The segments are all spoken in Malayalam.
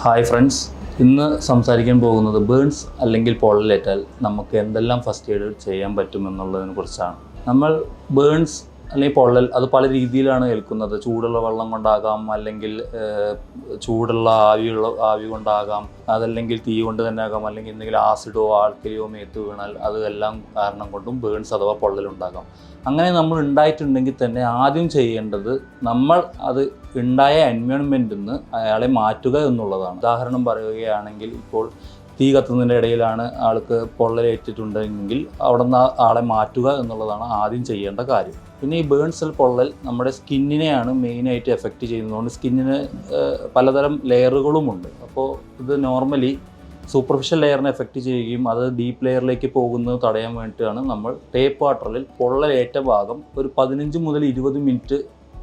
ഹായ് ഫ്രണ്ട്സ് ഇന്ന് സംസാരിക്കാൻ പോകുന്നത് ബേൺസ് അല്ലെങ്കിൽ പൊള്ളലേറ്റാൽ നമുക്ക് എന്തെല്ലാം ഫസ്റ്റ് എയ്ഡ് ചെയ്യാൻ പറ്റുമെന്നുള്ളതിനെ കുറിച്ചാണ് നമ്മൾ ബേൺസ് അല്ലെങ്കിൽ പൊള്ളൽ അത് പല രീതിയിലാണ് ഏൽക്കുന്നത്. ചൂടുള്ള വെള്ളം കൊണ്ടാകാം അല്ലെങ്കിൽ ചൂടുള്ള ആവിയുള്ള ആവി കൊണ്ടാകാം അതല്ലെങ്കിൽ തീ കൊണ്ട് തന്നെ ആകാം അല്ലെങ്കിൽ എന്തെങ്കിലും ആസിഡോ ആൾക്കരിയോ മേത്ത് വീണാൽ അതെല്ലാം കാരണം കൊണ്ടും ബേൺസ് അഥവാ പൊള്ളലുണ്ടാകാം അങ്ങനെ നമ്മൾ ഉണ്ടായിട്ടുണ്ടെങ്കിൽ തന്നെ ആദ്യം ചെയ്യേണ്ടത് നമ്മൾ അത് ഉണ്ടായ എൻവയോൺമെന്റിൽ നിന്ന് അയാളെ മാറ്റുക എന്നുള്ളതാണ്. ഉദാഹരണം പറയുകയാണെങ്കിൽ ഇപ്പോൾ തീ കത്തുന്നതിന്റെ ഇടയിലാണ് ആൾക്ക് പൊള്ളലേറ്റിട്ടുണ്ടെങ്കിൽ അവിടെ നിന്ന് ആളെ മാറ്റുക എന്നുള്ളതാണ് ആദ്യം ചെയ്യേണ്ട കാര്യം. പിന്നെ ഈ ബേൺ സെൽ പൊള്ളൽ നമ്മുടെ സ്കിന്നിനെയാണ് മെയിനായിട്ട് എഫക്റ്റ് ചെയ്യുന്നതുകൊണ്ട് സ്കിന്നിന് പലതരം ലെയറുകളുമുണ്ട് അപ്പോൾ ഇത് നോർമലി സൂപ്പർഫിഷ്യൽ ലെയറിനെ എഫക്റ്റ് ചെയ്യുകയും അത് ഡീപ്പ് ലെയറിലേക്ക് പോകുന്നത് തടയാൻ വേണ്ടിയിട്ടാണ് നമ്മൾ ടേപ്പ് വാട്ടറിൽ പൊള്ളലേറ്റ ഭാഗം ഒരു പതിനഞ്ച് മുതൽ ഇരുപത് മിനിറ്റ്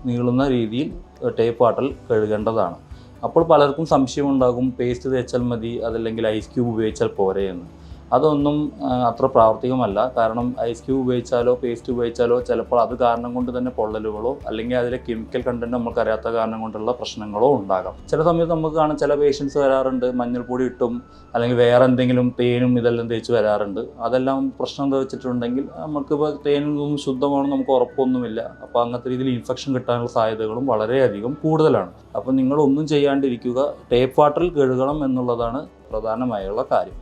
നീളുന്ന രീതിയിൽ ടേപ്പ് വാട്ടറിൽ കഴുകേണ്ടതാണ്. അപ്പോൾ പലർക്കും സംശയമുണ്ടാകും പേസ്റ്റ് തേച്ചാൽ മതി അതല്ലെങ്കിൽ ഐസ് ക്യൂബ് ഉപയോഗിച്ചാൽ പോരെ എന്ന്. അതൊന്നും അത്ര പ്രാവർത്തികമല്ല. കാരണം ഐസ് ക്യൂബ് ഉപയോഗിച്ചാലോ പേസ്റ്റ് ഉപയോഗിച്ചാലോ ചിലപ്പോൾ അത് കാരണം കൊണ്ട് തന്നെ പൊള്ളലുകളോ അല്ലെങ്കിൽ അതിലെ കെമിക്കൽ കണ്ടന്റ് നമുക്ക് അറിയാത്ത കാരണം കൊണ്ടുള്ള പ്രശ്നങ്ങളോ ഉണ്ടാകാം. ചില സമയത്ത് നമുക്ക് കാണാം ചില പേഷ്യൻസ് വരാറുണ്ട് മഞ്ഞൾപ്പൊടി ഇട്ടും അല്ലെങ്കിൽ വേറെ എന്തെങ്കിലും തേനും ഇതെല്ലാം തേച്ച് വരാറുണ്ട്. അതെല്ലാം പ്രശ്നം എന്താ വെച്ചിട്ടുണ്ടെങ്കിൽ നമുക്കിപ്പോൾ തേനും ശുദ്ധമാണെന്ന് നമുക്ക് ഉറപ്പൊന്നുമില്ല. അപ്പോൾ അങ്ങനത്തെ രീതിയിൽ ഇൻഫെക്ഷൻ കിട്ടാനുള്ള സാധ്യതകളും വളരെയധികം കൂടുതലാണ്. അപ്പോൾ നിങ്ങളൊന്നും ചെയ്യാണ്ടിരിക്കുക ടേപ്പ് വാട്ടറിൽ കഴുകണം എന്നുള്ളതാണ് പ്രധാനമായുള്ള കാര്യം.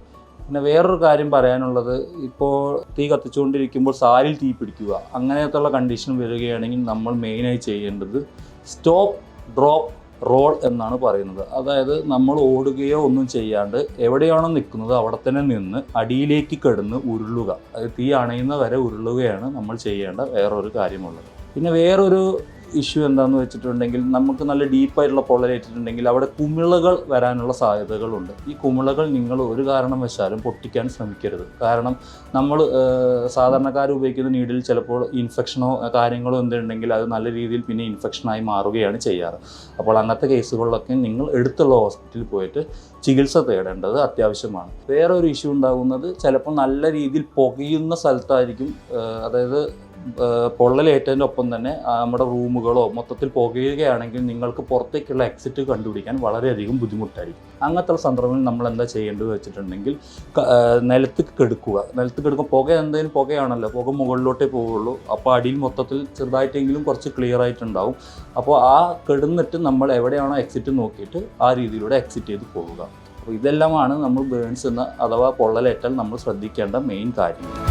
പിന്നെ വേറൊരു കാര്യം പറയാനുള്ളത് ഇപ്പോൾ തീ കത്തിച്ചുകൊണ്ടിരിക്കുമ്പോൾ സാരിൽ തീ പിടിക്കുക അങ്ങനത്തുള്ള കണ്ടീഷൻ വരികയാണെങ്കിൽ നമ്മൾ മെയിനായി ചെയ്യേണ്ടത് സ്റ്റോപ്പ് ഡ്രോപ്പ് റോൾ എന്നാണ് പറയുന്നത്. അതായത് നമ്മൾ ഓടുകയോ ഒന്നും ചെയ്യാണ്ട് എവിടെയാണോ നിൽക്കുന്നത് അവിടെ തന്നെ നിന്ന് അടിയിലേക്ക് കിടന്ന് ഉരുളുക. അത് തീ അണയുന്ന വരെ ഉരുളുകയാണ് നമ്മൾ ചെയ്യേണ്ട വേറൊരു കാര്യമുള്ളത്. പിന്നെ വേറൊരു ഇഷ്യൂ എന്താണെന്ന് വെച്ചിട്ടുണ്ടെങ്കിൽ നമുക്ക് നല്ല ഡീപ്പായിട്ടുള്ള പൊള്ളലേറ്റിട്ടുണ്ടെങ്കിൽ അവിടെ കുമിളകൾ വരാനുള്ള സാധ്യതകളുണ്ട്. ഈ കുമിളകൾ നിങ്ങൾ ഒരു കാരണം കാരണവശാലും പൊട്ടിക്കാൻ ശ്രമിക്കരുത്. കാരണം നമ്മൾ സാധാരണക്കാർ ഉപയോഗിക്കുന്ന നീഡിൽ ചിലപ്പോൾ ഇൻഫെക്ഷനോ കാര്യങ്ങളോ എന്തുണ്ടെങ്കിൽ അത് നല്ല രീതിയിൽ പിന്നെ ഇൻഫെക്ഷനായി മാറുകയാണ് ചെയ്യാറ്. അപ്പോൾ അങ്ങനത്തെ കേസുകളിലൊക്കെ നിങ്ങൾ എടുത്തുള്ള ഹോസ്പിറ്റലിൽ പോയിട്ട് ചികിത്സ തേടേണ്ടത് അത്യാവശ്യമാണ്. വേറെ ഒരു ഇഷ്യൂ ഉണ്ടാകുന്നത് ചിലപ്പോൾ നല്ല രീതിയിൽ പുകയുന്ന സ്ഥലത്തായിരിക്കും അതായത് പൊള്ളലേറ്റതിന്റെ ഒപ്പം തന്നെ നമ്മുടെ റൂമുകളോ മൊത്തത്തിൽ പുകയുകയാണെങ്കിൽ നിങ്ങൾക്ക് പുറത്തേക്കുള്ള എക്സിറ്റ് കണ്ടുപിടിക്കാൻ വളരെയധികം ബുദ്ധിമുട്ടായിരിക്കും. അങ്ങനത്തെ സന്ദർഭങ്ങളിൽ നമ്മൾ എന്താ ചെയ്യേണ്ടത് വെച്ചിട്ടുണ്ടെങ്കിൽ നിലത്ത് കെടുക്കുക. നിലത്ത് കെടുക്കുക പുക എന്തെങ്കിലും പുകയാണല്ലോ പുക മുകളിലോട്ടേ പോവുള്ളൂ അപ്പോൾ അടിയിൽ മൊത്തത്തിൽ ചെറുതായിട്ടെങ്കിലും കുറച്ച് ക്ലിയർ ആയിട്ടുണ്ടാവും. അപ്പോൾ ആ കെടുന്നിട്ട് നമ്മൾ എവിടെയാണോ എക്സിറ്റ് നോക്കിയിട്ട് ആ രീതിയിലൂടെ എക്സിറ്റ് ചെയ്ത് പോവുക അപ്പോൾ ഇതെല്ലാമാണ് നമ്മൾ ബേൺസ് എന്ന അഥവാ പൊള്ളലേറ്റാൽ നമ്മൾ ശ്രദ്ധിക്കേണ്ട മെയിൻ കാര്യങ്ങൾ.